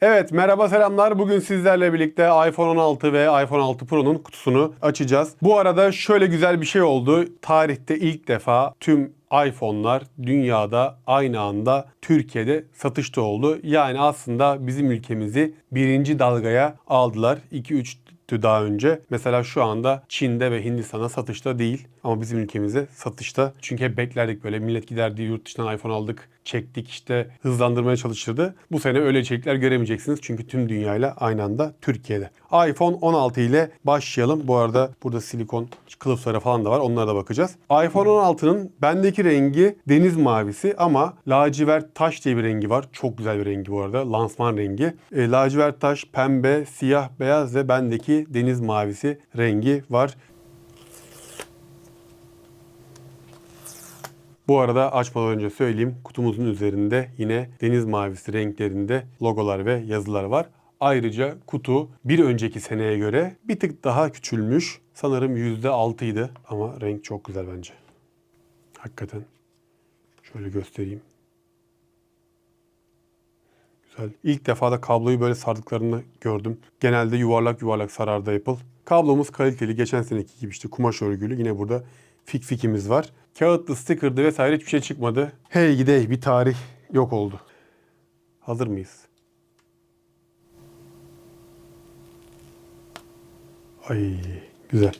Evet merhaba selamlar. Bugün sizlerle birlikte iPhone 16 ve iPhone 6 Pro'nun kutusunu açacağız. Bu arada şöyle güzel bir şey oldu. Tarihte ilk defa tüm iPhone'lar dünyada aynı anda Türkiye'de satışta oldu. Yani aslında bizim ülkemizi birinci dalgaya aldılar. 2-3 daha önce. Mesela şu anda Çin'de ve Hindistan'a satışta değil ama bizim ülkemize satışta. Çünkü hep beklerdik böyle millet giderdi yurt dışından iPhone aldık, çektik işte hızlandırmaya çalışırdı. Bu sene öyle içerikler göremeyeceksiniz çünkü tüm dünyayla aynı anda Türkiye'de. iPhone 16 ile başlayalım. Bu arada burada silikon kılıfları falan da var. Onlara da bakacağız. iPhone 16'nın bendeki rengi deniz mavisi ama lacivert taş diye bir rengi var. Çok güzel bir rengi bu arada. Lansman rengi. E, lacivert taş, pembe, siyah, beyaz ve bendeki deniz mavisi rengi var. Bu arada açmadan önce söyleyeyim kutumuzun üzerinde yine deniz mavisi renklerinde logolar ve yazılar var. Ayrıca kutu bir önceki seneye göre bir tık daha küçülmüş. Sanırım %6 idi ama renk çok güzel bence. Hakikaten. Şöyle göstereyim. Güzel. İlk defa da kabloyu böyle sardıklarını gördüm. Genelde yuvarlak yuvarlak sarardı Apple. Kablomuz kaliteli. Geçen seneki gibi işte kumaş örgülü. Yine burada fik fikimiz var. Kağıtlı, sticker'dı vesaire hiçbir şey çıkmadı. Hey gidey bir tarih yok oldu. Hazır mıyız? Ay güzel.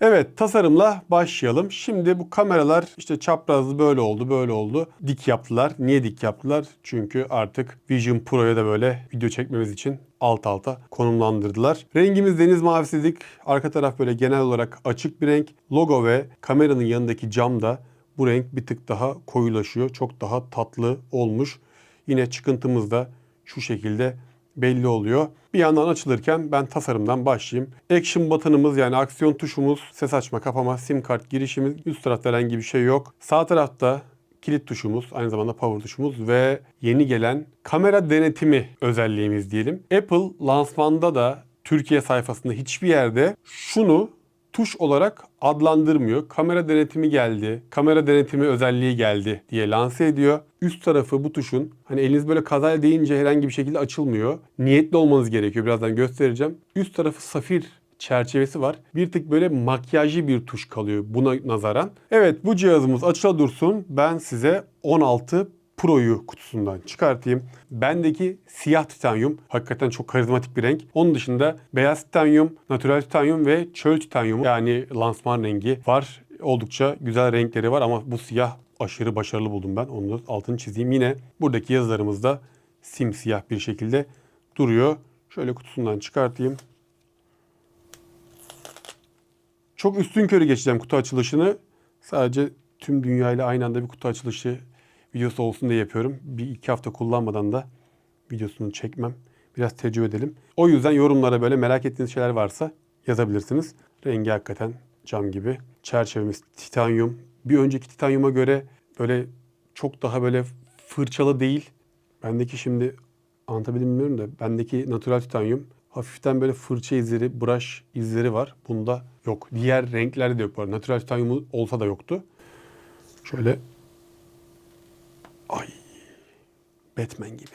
Evet tasarımla başlayalım. Şimdi bu kameralar işte çaprazlı böyle oldu böyle oldu. Dik yaptılar. Niye dik yaptılar? Çünkü artık Vision Pro'ya da böyle video çekmemiz için alt alta konumlandırdılar. Rengimiz deniz mavisi dedik. Arka taraf böyle genel olarak açık bir renk. Logo ve kameranın yanındaki cam da bu renk bir tık daha koyulaşıyor. Çok daha tatlı olmuş. Yine çıkıntımız da şu şekilde belli oluyor. Bir yandan açılırken ben tasarımdan başlayayım. Action button'ımız yani aksiyon tuşumuz, ses açma, kapama, sim kart girişimiz. Üst tarafta herhangi bir şey yok. Sağ tarafta kilit tuşumuz, aynı zamanda power tuşumuz ve yeni gelen kamera denetimi özelliğimiz diyelim. Apple lansmanda da Türkiye sayfasında hiçbir yerde şunu tuş olarak adlandırmıyor. Kamera denetimi geldi, kamera denetimi özelliği geldi diye lanse ediyor. Üst tarafı bu tuşun hani eliniz böyle kazayla deyince herhangi bir şekilde açılmıyor. Niyetli olmanız gerekiyor. Birazdan göstereceğim. Üst tarafı safir çerçevesi var. Bir tık böyle makyajlı bir tuş kalıyor buna nazaran. Evet bu cihazımız açıla dursun. Ben size 16 Pro'yu kutusundan çıkartayım. Bendeki siyah titanyum hakikaten çok karizmatik bir renk. Onun dışında beyaz titanyum, natural titanyum ve çöl titanyum yani lansman rengi var. Oldukça güzel renkleri var ama bu siyah aşırı başarılı buldum ben. Onu da altını çizeyim. Yine buradaki yazılarımız da simsiyah bir şekilde duruyor. Şöyle kutusundan çıkartayım. Çok üstün körü geçeceğim kutu açılışını. Sadece tüm dünyayla aynı anda bir kutu açılışı videosu olsun diye yapıyorum. Bir iki hafta kullanmadan da videosunu çekmem. Biraz tecrübe edelim. O yüzden yorumlara böyle merak ettiğiniz şeyler varsa yazabilirsiniz. Rengi hakikaten cam gibi. Çerçevemiz titanyum. Bir önceki titanyuma göre böyle çok daha böyle fırçalı değil. Bendeki şimdi anlatabildim bilmiyorum da bendeki natural titanyum hafiften böyle fırça izleri, brush izleri var. Bunda yok. Diğer renklerde de yok arada. Natural titanyum olsa da yoktu. Şöyle Ay. Batman gibi.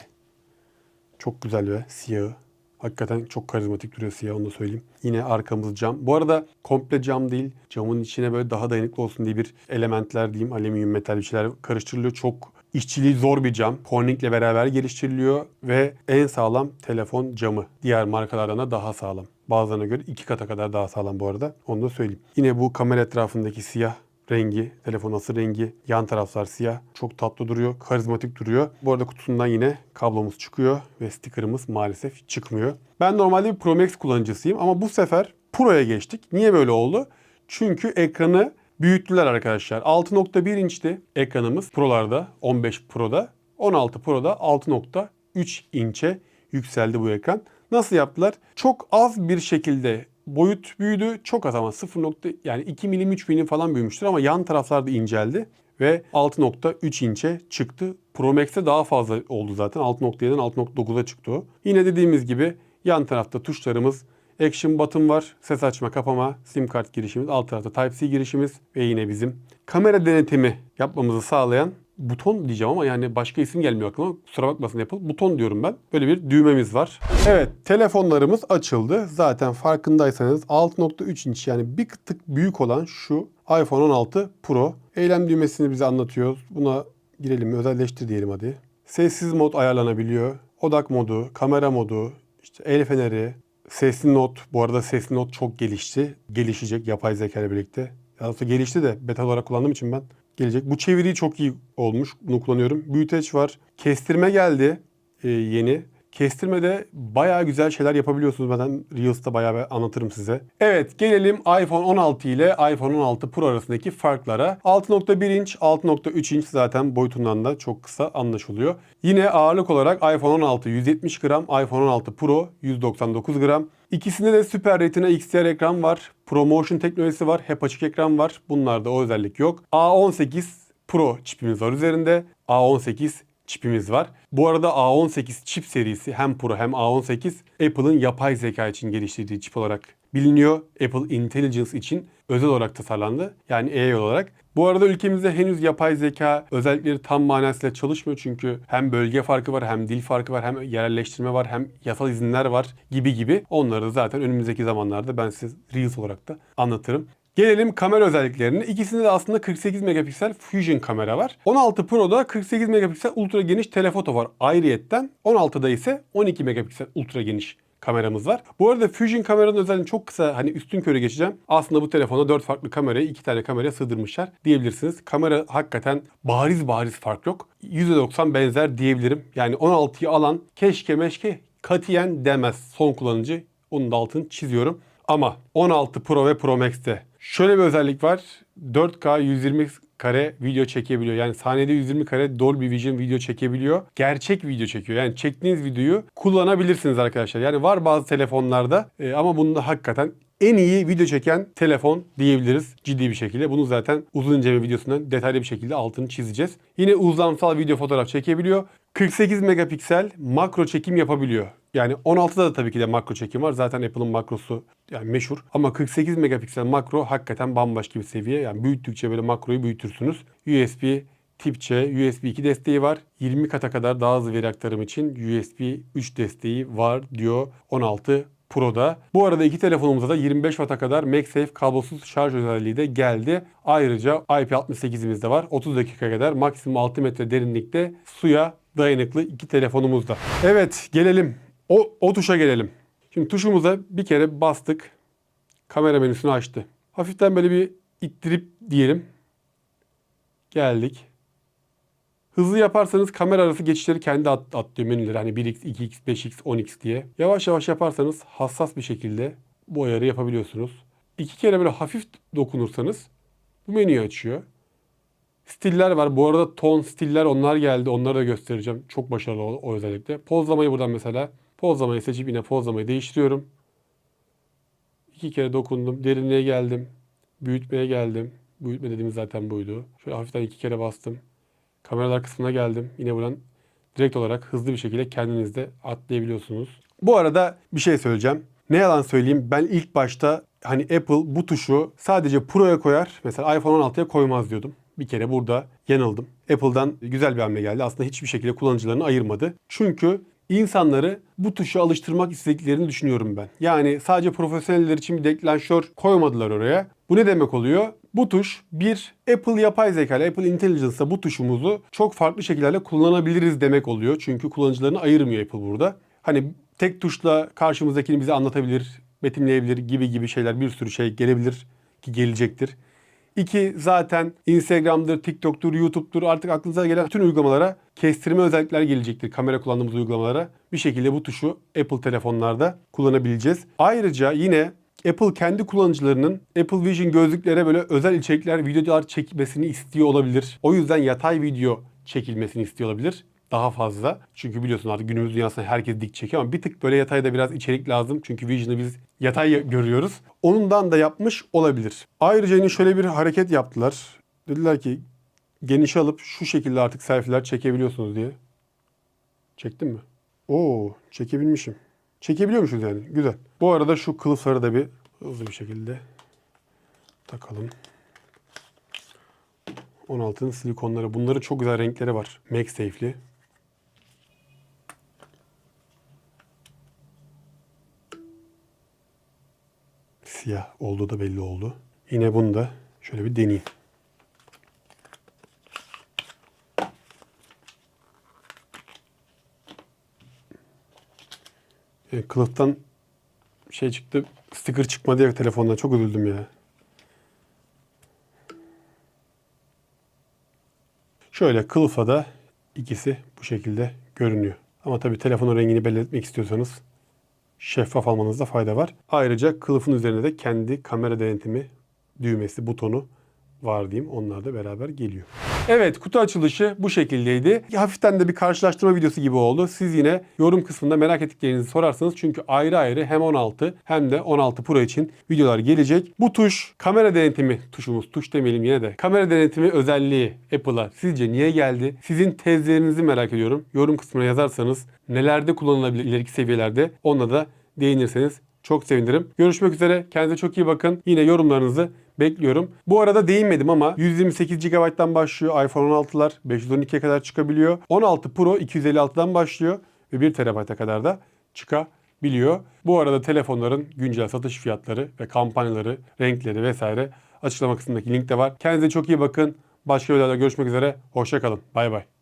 Çok güzel ve siyahı. Hakikaten çok karizmatik duruyor siyah onu da söyleyeyim. Yine arkamız cam. Bu arada komple cam değil. Camın içine böyle daha dayanıklı olsun diye bir elementler diyeyim. Alüminyum metal bir şeyler karıştırılıyor. Çok işçiliği zor bir cam. Corning'le beraber geliştiriliyor ve en sağlam telefon camı. Diğer markalardan da daha sağlam. Bazılarına göre iki kata kadar daha sağlam bu arada. Onu da söyleyeyim. Yine bu kamera etrafındaki siyah rengi, telefon asıl rengi, yan taraflar siyah. Çok tatlı duruyor, karizmatik duruyor. Bu arada kutusundan yine kablomuz çıkıyor ve stickerımız maalesef çıkmıyor. Ben normalde bir Pro Max kullanıcısıyım ama bu sefer Pro'ya geçtik. Niye böyle oldu? Çünkü ekranı büyüttüler arkadaşlar. 6.1 inçti ekranımız Pro'larda, 15 Pro'da. 16 Pro'da 6.3 inçe yükseldi bu ekran. Nasıl yaptılar? Çok az bir şekilde boyut büyüdü. Çok az ama 0. Nokta, yani 2 milim 3 milim falan büyümüştür ama yan taraflarda inceldi ve 6.3 inçe çıktı. Pro Max'te daha fazla oldu zaten. 6.7'den 6.9'a çıktı o. Yine dediğimiz gibi yan tarafta tuşlarımız Action button var. Ses açma, kapama, sim kart girişimiz. Alt tarafta Type-C girişimiz ve yine bizim kamera denetimi yapmamızı sağlayan buton diyeceğim ama yani başka isim gelmiyor aklıma. Kusura bakmasın Apple. Buton diyorum ben. Böyle bir düğmemiz var. Evet telefonlarımız açıldı. Zaten farkındaysanız 6.3 inç yani bir tık büyük olan şu iPhone 16 Pro. Eylem düğmesini bize anlatıyor. Buna girelim özelleştir diyelim hadi. Sessiz mod ayarlanabiliyor. Odak modu, kamera modu, işte el feneri, sesli not. Bu arada sesli not çok gelişti. Gelişecek yapay zeka ile birlikte. Aslında gelişti de beta olarak kullandığım için ben gelecek. Bu çeviri çok iyi olmuş. Bunu kullanıyorum. Büyüteç var. Kestirme geldi e, yeni. Kestirmede bayağı güzel şeyler yapabiliyorsunuz. Ben Reels'ta bayağı anlatırım size. Evet gelelim iPhone 16 ile iPhone 16 Pro arasındaki farklara. 6.1 inç, 6.3 inç zaten boyutundan da çok kısa anlaşılıyor. Yine ağırlık olarak iPhone 16 170 gram, iPhone 16 Pro 199 gram. İkisinde de Super Retina XDR ekran var. ProMotion teknolojisi var. Hep açık ekran var. Bunlarda o özellik yok. A18 Pro çipimiz var üzerinde. A18 çipimiz var. Bu arada A18 çip serisi hem Pro hem A18 Apple'ın yapay zeka için geliştirdiği çip olarak biliniyor. Apple Intelligence için özel olarak tasarlandı. Yani AI olarak. Bu arada ülkemizde henüz yapay zeka özellikleri tam manasıyla çalışmıyor. Çünkü hem bölge farkı var, hem dil farkı var, hem yerelleştirme var, hem yasal izinler var gibi gibi. Onları da zaten önümüzdeki zamanlarda ben size Reels olarak da anlatırım. Gelelim kamera özelliklerine. İkisinde de aslında 48 megapiksel Fusion kamera var. 16 Pro'da 48 megapiksel ultra geniş telefoto var ayrıyetten. 16'da ise 12 megapiksel ultra geniş kameramız var. Bu arada Fusion kameranın özelliğini çok kısa hani üstün körü geçeceğim. Aslında bu telefona 4 farklı kamerayı 2 tane kameraya sığdırmışlar diyebilirsiniz. Kamera hakikaten bariz bariz fark yok. %90 benzer diyebilirim. Yani 16'yı alan keşke meşke katiyen demez son kullanıcı. Onun da altını çiziyorum. Ama 16 Pro ve Pro Max'te şöyle bir özellik var. 4K 120 kare video çekebiliyor. Yani saniyede 120 kare Dolby Vision video çekebiliyor. Gerçek video çekiyor. Yani çektiğiniz videoyu kullanabilirsiniz arkadaşlar. Yani var bazı telefonlarda e, ama bunda hakikaten en iyi video çeken telefon diyebiliriz ciddi bir şekilde. Bunu zaten uzun inceleme videosundan detaylı bir şekilde altını çizeceğiz. Yine uzlamsal video fotoğraf çekebiliyor. 48 megapiksel makro çekim yapabiliyor. Yani 16'da da tabii ki de makro çekim var. Zaten Apple'ın makrosu yani meşhur. Ama 48 megapiksel makro hakikaten bambaşka bir seviye. Yani büyüttükçe böyle makroyu büyütürsünüz. USB Tip C, USB 2 desteği var. 20 kata kadar daha hızlı veri aktarım için USB 3 desteği var diyor 16 Pro'da. Bu arada iki telefonumuzda da 25 Watt'a kadar MagSafe kablosuz şarj özelliği de geldi. Ayrıca IP68'imiz de var. 30 dakika kadar maksimum 6 metre derinlikte suya dayanıklı iki telefonumuzda. Evet gelelim. O, o tuşa gelelim. Şimdi tuşumuza bir kere bastık. Kamera menüsünü açtı. Hafiften böyle bir ittirip diyelim. Geldik. Hızlı yaparsanız kamera arası geçişleri kendi at, atlıyor menüleri. Hani 1x, 2x, 5x, 10x diye. Yavaş yavaş yaparsanız hassas bir şekilde bu ayarı yapabiliyorsunuz. İki kere böyle hafif dokunursanız bu menüyü açıyor. Stiller var. Bu arada ton stiller onlar geldi. Onları da göstereceğim. Çok başarılı o, o özellikle. Pozlamayı buradan mesela. Pozlamayı seçip yine pozlamayı değiştiriyorum. İki kere dokundum. Derinliğe geldim. Büyütmeye geldim. Büyütme dediğimiz zaten buydu. Şöyle hafiften iki kere bastım. Kameralar kısmına geldim. Yine buradan direkt olarak hızlı bir şekilde kendiniz de atlayabiliyorsunuz. Bu arada bir şey söyleyeceğim. Ne yalan söyleyeyim ben ilk başta hani Apple bu tuşu sadece Pro'ya koyar. Mesela iPhone 16'ya koymaz diyordum. Bir kere burada yanıldım. Apple'dan güzel bir hamle geldi. Aslında hiçbir şekilde kullanıcılarını ayırmadı. Çünkü insanları bu tuşa alıştırmak istediklerini düşünüyorum ben. Yani sadece profesyoneller için bir deklanşör koymadılar oraya. Bu ne demek oluyor? Bu tuş bir Apple yapay zeka ile Apple Intelligence'da bu tuşumuzu çok farklı şekillerle kullanabiliriz demek oluyor. Çünkü kullanıcılarını ayırmıyor Apple burada. Hani tek tuşla karşımızdakini bize anlatabilir, betimleyebilir gibi gibi şeyler bir sürü şey gelebilir ki gelecektir. İki zaten Instagram'dır, TikTok'tur, YouTube'dur artık aklınıza gelen bütün uygulamalara kestirme özellikler gelecektir. Kamera kullandığımız uygulamalara bir şekilde bu tuşu Apple telefonlarda kullanabileceğiz. Ayrıca yine Apple kendi kullanıcılarının Apple Vision gözlüklere böyle özel içerikler, videolar çekmesini istiyor olabilir. O yüzden yatay video çekilmesini istiyor olabilir daha fazla. Çünkü biliyorsun artık günümüz dünyasında herkes dik çekiyor ama bir tık böyle yatayda biraz içerik lazım. Çünkü Vision'ı biz yatay görüyoruz. Onundan da yapmış olabilir. Ayrıca yine şöyle bir hareket yaptılar. Dediler ki genişe alıp şu şekilde artık selfie'ler çekebiliyorsunuz diye. Çektin mi? Oo, çekebilmişim. Çekebiliyormuşuz yani. Güzel. Bu arada şu kılıfları da bir hızlı bir şekilde takalım. 16'nın silikonları. Bunların çok güzel renkleri var. MagSafe'li. Siyah olduğu da belli oldu. Yine bunu da şöyle bir deneyeyim. E, kılıftan şey çıktı, sticker çıkmadı ya telefondan. Çok üzüldüm ya. Şöyle kılıfa da ikisi bu şekilde görünüyor. Ama tabii telefonun rengini belli etmek istiyorsanız şeffaf almanızda fayda var. Ayrıca kılıfın üzerinde de kendi kamera denetimi düğmesi, butonu var diyeyim. Onlar da beraber geliyor. Evet kutu açılışı bu şekildeydi. Hafiften de bir karşılaştırma videosu gibi oldu. Siz yine yorum kısmında merak ettiklerinizi sorarsanız çünkü ayrı ayrı hem 16 hem de 16 Pro için videolar gelecek. Bu tuş kamera denetimi tuşumuz. Tuş demeyelim yine de. Kamera denetimi özelliği Apple'a sizce niye geldi? Sizin tezlerinizi merak ediyorum. Yorum kısmına yazarsanız nelerde kullanılabilir ileriki seviyelerde onunla da değinirseniz çok sevinirim. Görüşmek üzere. Kendinize çok iyi bakın. Yine yorumlarınızı bekliyorum. Bu arada değinmedim ama 128 GB'dan başlıyor iPhone 16'lar. 512'ye kadar çıkabiliyor. 16 Pro 256'dan başlıyor ve 1 TB'a kadar da çıkabiliyor. Bu arada telefonların güncel satış fiyatları ve kampanyaları, renkleri vesaire açıklama kısmındaki linkte var. Kendinize çok iyi bakın. Başka videolarda görüşmek üzere. Hoşçakalın. Bay bay.